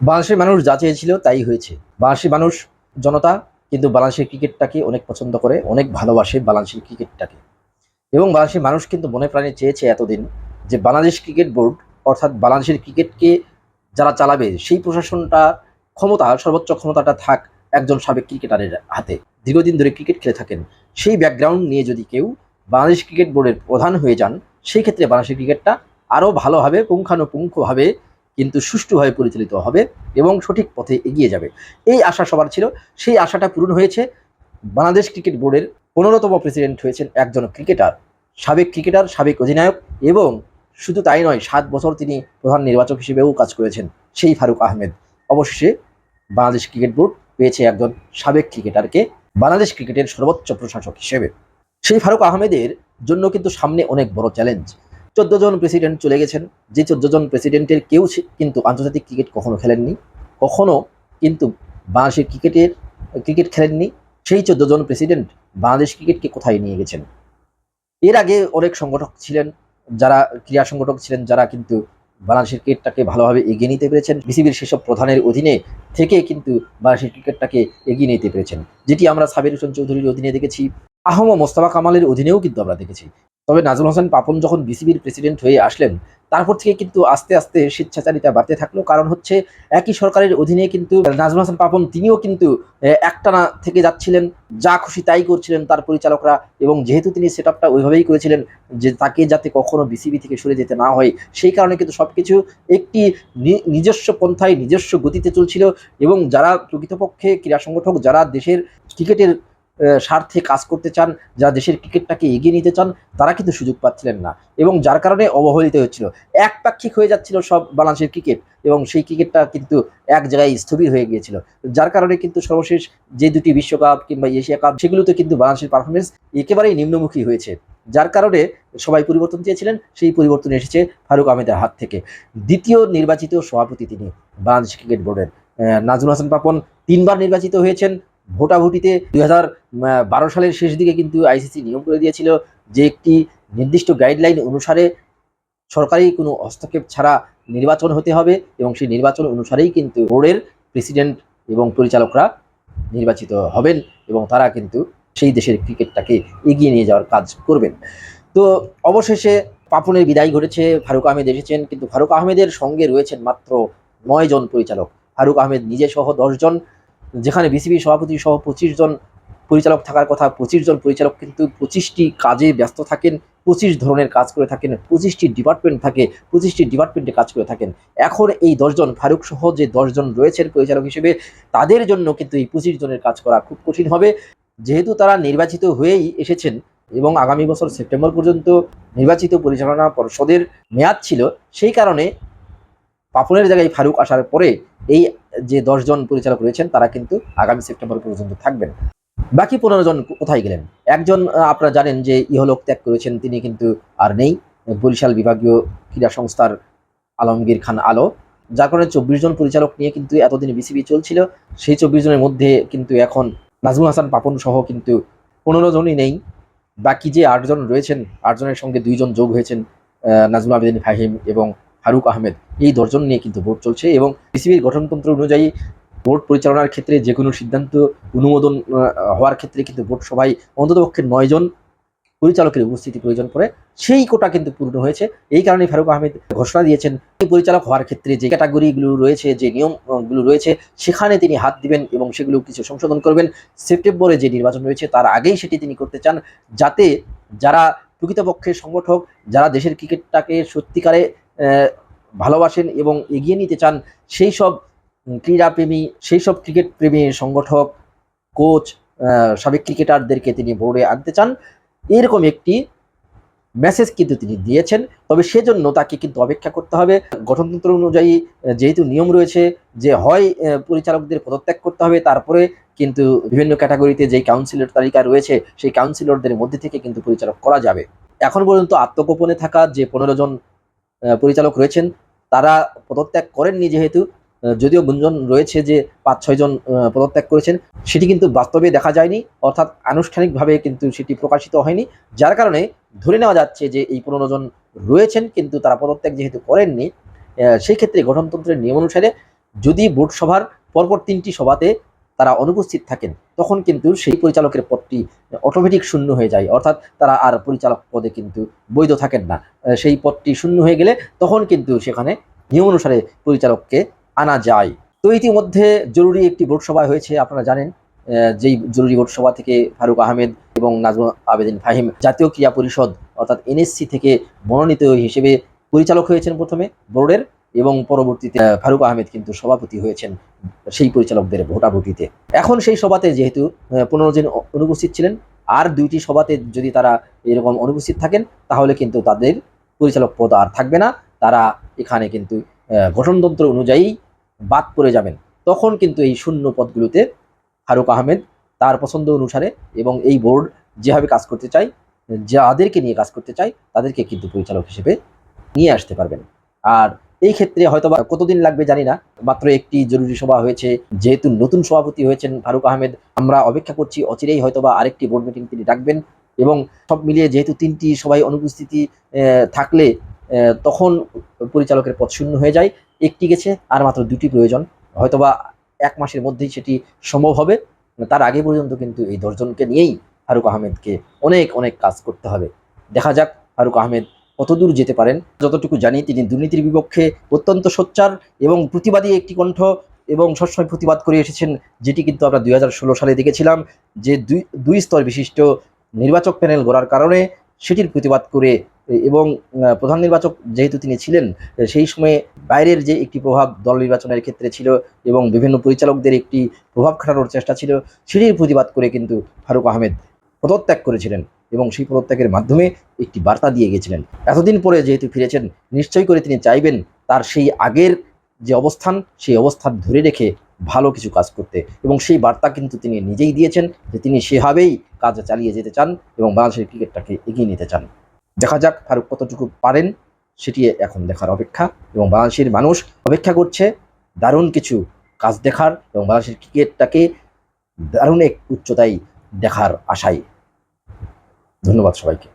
বাংলাদেশের মানুষ যা চেয়েছিল তাই হয়েছে। বাংলাদেশের মানুষ, জনতা কিন্তু বাংলাদেশের ক্রিকেটটাকে অনেক পছন্দ করে, অনেক ভালোবাসে বাংলাদেশের ক্রিকেটটাকে। এবং বাংলাদেশের মানুষ কিন্তু মনে প্রাণে চেয়েছে এতদিন যে বাংলাদেশ ক্রিকেট বোর্ড, অর্থাৎ বাংলাদেশের ক্রিকেটকে যারা চালাবে, সেই প্রশাসনটা ক্ষমতা, সর্বোচ্চ ক্ষমতাটা থাক একজন সাবেক ক্রিকেটারের হাতে। দীর্ঘদিন ধরে ক্রিকেট খেলে থাকেন। সেই ব্যাকগ্রাউন্ড নিয়ে যদি কেউ বাংলাদেশ ক্রিকেট বোর্ডের প্রধান হয়ে যান, সেই ক্ষেত্রে বাংলাদেশের ক্রিকেটটা আরও ভালোভাবে, পুঙ্খানুপুঙ্খভাবে কিন্তু সুষ্ঠুভাবে পরিচালিত হবে এবং সঠিক পথে এগিয়ে যাবে। এই আশা সবার ছিল। সেই আশাটা পূরণ হয়েছে। বাংলাদেশ ক্রিকেট বোর্ডের পনেরোতম প্রেসিডেন্ট হয়েছেন একজন ক্রিকেটার, সাবেক ক্রিকেটার, সাবেক অধিনায়ক এবং শুধু তাই নয়, সাত বছর তিনি প্রধান নির্বাচক হিসেবেও কাজ করেছেন, সেই ফারুক আহমেদ। অবশেষে বাংলাদেশ ক্রিকেট বোর্ড পেয়েছে একজন সাবেক ক্রিকেটারকে বাংলাদেশ ক্রিকেটের সর্বোচ্চ প্রশাসক হিসেবে। সেই ফারুক আহমেদের জন্য কিন্তু সামনে অনেক বড় চ্যালেঞ্জ। চোদ্দ জন প্রেসিডেন্ট চলে গেছেন। যে চোদ্দ জন প্রেসিডেন্টের কেউ কিন্তু আন্তর্জাতিক ক্রিকেট কখনো খেলেননি। কখনো কিন্তু বাংলাদেশের ক্রিকেটের ক্রিকেট খেলেননি। সেই চোদ্দ জন প্রেসিডেন্ট বাংলাদেশ ক্রিকেটকে কোথায় নিয়ে গেছেন? এর আগে অনেক সংগঠক ছিলেন, যারা ক্রীড়া সংগঠক ছিলেন, যারা কিন্তু বাংলাদেশের ক্রিকেটটাকে ভালোভাবে এগিয়ে নিতে পেরেছেন। বিসিবির সেসব প্রধানের অধীনে থেকে কিন্তু বাংলাদেশের ক্রিকেটটাকে এগিয়ে নিতে পেরেছেন। যেটি আমরা সাবির হোসেন চৌধুরীর অধীনে দেখেছি। আহম মোস্তফা কামালের অধীনেও কিন্তু আমরা দেখেছি। তবে নাজমুল হাসান পাপন যখন বিসিবির প্রেসিডেন্ট হয়ে আসলেন, তারপর থেকে কিন্তু আস্তে আস্তে স্বেচ্ছাচারিতা বাড়তে থাকল। কারণ হচ্ছে, একই সরকারের অধীনে কিন্তু নাজমুল হাসান পাপন তিনিও কিন্তু একটানা থেকে যাচ্ছিলেন, যা খুশি তাই করছিলেন তার পরিচালকরা এবং যেহেতু তিনি সেট আপটা ওইভাবেই করেছিলেন, যে তাকে যাতে কখনো বিসিবি থেকে সরে যেতে না হয়, সেই কারণে কিন্তু সব কিছু একটি নিজস্ব পন্থায়, নিজস্ব গতিতে চলছিল এবং যারা প্রকৃতপক্ষে ক্রীড়া সংগঠক, যারা দেশের ক্রিকেটের স্বার্থে কাজ করতে চান যারা দেশের ক্রিকেটটাকে এগিয়ে নিতে চান, তারা কিন্তু সুযোগ পাচ্ছিলেন না। এবং যার কারণে অবহেলিত হচ্ছিল। একপাক্ষিক হয়ে যাচ্ছিল সব বাংলাদেশের ক্রিকেট, এবং সেই ক্রিকেটটা কিন্তু এক জায়গায় স্থবির হয়ে গিয়েছিল। যার কারণে কিন্তু সর্বশেষ যে দুটি বিশ্বকাপ কিংবা এশিয়া কাপ, সেগুলোতে কিন্তু বাংলাদেশের পারফরমেন্স একেবারেই নিম্নমুখী হয়েছে। যার কারণে সবাই পরিবর্তন চেয়েছিলেন, সেই পরিবর্তন এসেছে ফারুক আহমেদের হাত থেকে। দ্বিতীয় নির্বাচিত সভাপতি তিনি বাংলাদেশ ক্রিকেট বোর্ডের। নাজমুল হাসান পাপন তিনবার নির্বাচিত হয়েছেন ভোটাভুটিতে দুই হাজার বারো সালের শেষ দিকে কিন্তু আইসিসি নিয়ম করে দিয়েছিল যে একটি নির্দিষ্ট গাইডলাইন অনুসারে সরকারি কোনো হস্তক্ষেপ ছাড়া নির্বাচন হতে হবে এবং সেই নির্বাচন অনুসারেই কিন্তু বোর্ডের প্রেসিডেন্ট এবং পরিচালকরা নির্বাচিত হবেন এবং তারা কিন্তু সেই দেশের ক্রিকেটটাকে এগিয়ে নিয়ে যাওয়ার কাজ করবেন। তো অবশেষে পাপনের বিদায় ঘটেছে, ফারুক আহমেদ এসেছেন, কিন্তু ফারুক আহমেদের সঙ্গে রয়েছেন মাত্র নয় জন পরিচালক। ফারুক আহমেদ নিজে সহ দশজন যেখানে বিসিবি সভাপতি সহ পঁচিশ জন পরিচালক থাকার কথা, পঁচিশ জন পরিচালক কিন্তু পঁচিশটি কাজে ব্যস্ত থাকেন, পঁচিশ ধরনের কাজ করে থাকেন, পঁচিশটি ডিপার্টমেন্ট থাকে, পঁচিশটি ডিপার্টমেন্টে কাজ করে থাকেন। এখন এই দশজন ফারুক সহ যে দশজন রয়েছেন পরিচালক হিসেবে, তাদের জন্য কিন্তু এই পঁচিশ জনের কাজ করা খুব কঠিন হবে। যেহেতু তারা নির্বাচিত হয়েই এসেছেন এবং আগামী বছর সেপ্টেম্বর পর্যন্ত নির্বাচিত পরিচালনা পর্ষদের মেয়াদ ছিল, সেই কারণে পাপনের জায়গায় ফারুক আসার পরে এই যে দশজন পরিচালক রয়েছেন, তারা কিন্তু আগামী সেপ্টেম্বর পর্যন্ত থাকবেন। বাকি পনেরো জন কোথায় গেলেন? একজন আপনারা জানেন যে ইহলোক ত্যাগ করেছেন, তিনি কিন্তু আর নেই। বরিশাল বিভাগীয় ক্রীড়া সংস্থার আলমগীর খান আলো। যার কারণে চব্বিশ জন পরিচালক নিয়ে কিন্তু এতদিন বিসিবি চলছিল। সেই চব্বিশ জনের মধ্যে কিন্তু এখন নাজমুল হাসান পাপন সহ কিন্তু পনেরো জনই নেই। বাকি যে আটজন রয়েছেন, আটজনের সঙ্গে দুইজন যোগ হয়েছেন নাজমুল আবেদিন ফাহিম এবং ফারুক আহমেদ। এই দশজন নিয়ে কিন্তু ভোট চলছে এবং বিসিবির গঠনতন্ত্র অনুযায়ী ভোট পরিচালনার ক্ষেত্রে যে কোনো সিদ্ধান্ত অনুমোদন হওয়ার ক্ষেত্রে কিন্তু বোর্ড সভায় অন্ততপক্ষে নয়জন পরিচালকের উপস্থিতি প্রয়োজন পড়ে। সেই কোটা কিন্তু পূর্ণ হয়েছে। এই কারণে ফারুক আহমেদ ঘোষণা দিয়েছেন পরিচালক হওয়ার ক্ষেত্রে যে ক্যাটাগরিগুলো রয়েছে, যে নিয়মগুলো রয়েছে, সেখানে তিনি হাত দিবেন এবং সেগুলো কিছু সংশোধন করবেন। সেপ্টেম্বরে যে নির্বাচন রয়েছে, তার আগেই সেটি তিনি করতে চান যাতে যারা প্রকৃতপক্ষে সংগঠক, যারা দেশের ক্রিকেটটাকে সত্যিকারে ভালোবাসেন এবং এগিয়ে নিতে চান সেই সব ক্রীড়াপ্রেমী, সেই সব ক্রিকেট প্রেমী সংগঠক, কোচ সাবেক ক্রিকেটারদেরকে তিনি বোর্ডে আনতে চান। এরকম একটি মেসেজ কিন্তু তিনি দিয়েছেন। তবে সেজন্য তাকে কিন্তু অপেক্ষা করতে হবে। গঠনতন্ত্র অনুযায়ী যেহেতু নিয়ম রয়েছে যে হয় পরিচালকদের পদত্যাগ করতে হবে, তারপরে কিন্তু বিভিন্ন ক্যাটাগরিতে যেই কাউন্সিলর তালিকা রয়েছে, সেই কাউন্সিলরদের মধ্যে থেকে কিন্তু পরিচালক করা যাবে। এখন পর্যন্ত আত্মগোপনে থাকা যে পনেরো জন পরিচালক রয়েছেন, তারা পদত্যাগ করেননি যেহেতু যদিও গুঞ্জন রয়েছে যে পাঁচ ছয়জন পদত্যাগ করেছেন, সেটি কিন্তু বাস্তবে দেখা যায়নি, অর্থাৎ আনুষ্ঠানিকভাবে কিন্তু সেটি প্রকাশিত হয়নি, যার কারণে ধরে নেওয়া যাচ্ছে যে এই পনেরো জন রয়েছেন, কিন্তু তারা পদত্যাগ যেহেতু করেননি সেই ক্ষেত্রে গঠনতন্ত্রের নিয়ম অনুসারে যদি বোর্ড সভার পরপর তিনটি সভাতে তারা অনুপস্থিত থাকেন, তখন কিন্তু সেই পরিচালকের পদটি অটোমেটিক শূন্য হয়ে যায়। অর্থাৎ তারা আর পরিচালক পদে কিন্তু বৈধ থাকেন না। সেই পদটি শূন্য হয়ে গেলে তখন কিন্তু সেখানে নিয়ম অনুসারে পরিচালককে আনা যায়। তো ইতিমধ্যে জরুরি একটি বোর্ড সভা হয়েছে, আপনারা জানেন। যেই জরুরি বোর্ড সভা থেকে ফারুক আহমেদ এবং নাজমুল আবেদিন ফাহিম জাতীয় ক্রীড়া পরিষদ, অর্থাৎ এনএসসি থেকে মনোনীত হিসেবে পরিচালক হয়েছেন প্রথমে। বোর্ডের এবং পরবর্তীতে ফারুক আহমেদ কিন্তু সভাপতি হয়েছেন সেই পরিচালকদের ভোটাভুটিতে। এখন সেই সভাতে যেহেতু পনেরো জন অনুপস্থিত ছিলেন, আর দুইটি সভাতে যদি তারা এরকম অনুপস্থিত থাকেন, তাহলে কিন্তু তাদের পরিচালক পদ আর থাকবে না। তারা এখানে কিন্তু গঠনতন্ত্র অনুযায়ী বাদ পড়ে যাবেন। তখন কিন্তু এই শূন্য পদগুলোতে ফারুক আহমেদ তার পছন্দ অনুসারে এবং এই বোর্ড যেভাবে কাজ করতে চায়, যাদেরকে নিয়ে কাজ করতে চায়, তাদেরকে কিন্তু পরিচালক হিসেবে নিয়ে আসতে পারবেন। আর এই ক্ষেত্রে হয়তো বা কতদিন লাগবে জানি না। মাত্র একটি জরুরি সভা হয়েছে। যেহেতু নতুন সভাপতি হয়েছেন ফারুক আহমেদ, আমরা অপেক্ষা করছি অচিরেই হয়তো বা আরেকটি বোর্ড মিটিং তিনি ডাকবেন এবং সব মিলিয়ে যেহেতু তিনটি সবাই অনুপস্থিতি থাকলে তখন পরিচালকের পদ শূন্য হয়ে যায়। একটি গেছে, আর মাত্র দুটি প্রয়োজন। হয়তোবা এক মাসের মধ্যেই সেটি সম্ভব হবে। তার আগে পর্যন্ত কিন্তু এই দশজনকে নিয়েই ফারুক আহমেদকে অনেক অনেক কাজ করতে হবে। দেখা যাক ফারুক আহমেদ কতদূর যেতে পারেন? যতটুকু জানি, তিনি দুর্নীতির বিপক্ষে অত্যন্ত সোচ্চার এবং প্রতিবাদী একটি কণ্ঠ এবং সবসময় প্রতিবাদ করে এসেছেন, যেটি কিন্তু আমরা দু হাজার ষোলো সালে দেখেছিলাম, যে দুই দুই স্তর বিশিষ্ট নির্বাচক প্যানেল গড়ার কারণে সেটির প্রতিবাদ করে, এবং প্রধান নির্বাচক যেহেতু তিনি ছিলেন, সেই সময়ে বাইরের যে একটি প্রভাব দল নির্বাচনের ক্ষেত্রে ছিল এবং বিভিন্ন পরিচালকদের একটি প্রভাব খাটানোর চেষ্টা ছিল, সেটির প্রতিবাদ করে কিন্তু ফারুক আহমেদ পদত্যাগ করেছিলেন এবং সেই পদত্যাগের মাধ্যমে একটি বার্তা দিয়ে গেছিলেন। এতদিন পরে যেহেতু ফিরেছেন, নিশ্চয়ই করে তিনি চাইবেন তার সেই আগের যে অবস্থান, সেই অবস্থান ধরে রেখে ভালো কিছু কাজ করতে। এবং সেই বার্তা কিন্তু তিনি নিজেই দিয়েছেন যে তিনি সেভাবেই কাজ চালিয়ে যেতে চান এবং বাংলাদেশের ক্রিকেটটাকে এগিয়ে নিতে চান। দেখা যাক ফারুক কতটুকু পারেন, সেটি এখন দেখার অপেক্ষা। এবং বাংলাদেশের মানুষ অপেক্ষা করছে দারুণ কিছু কাজ দেখার এবং বাংলাদেশের ক্রিকেটটাকে দারুণ এক উচ্চতায় দেখার আশায়। ধন্যবাদ সবাইকে।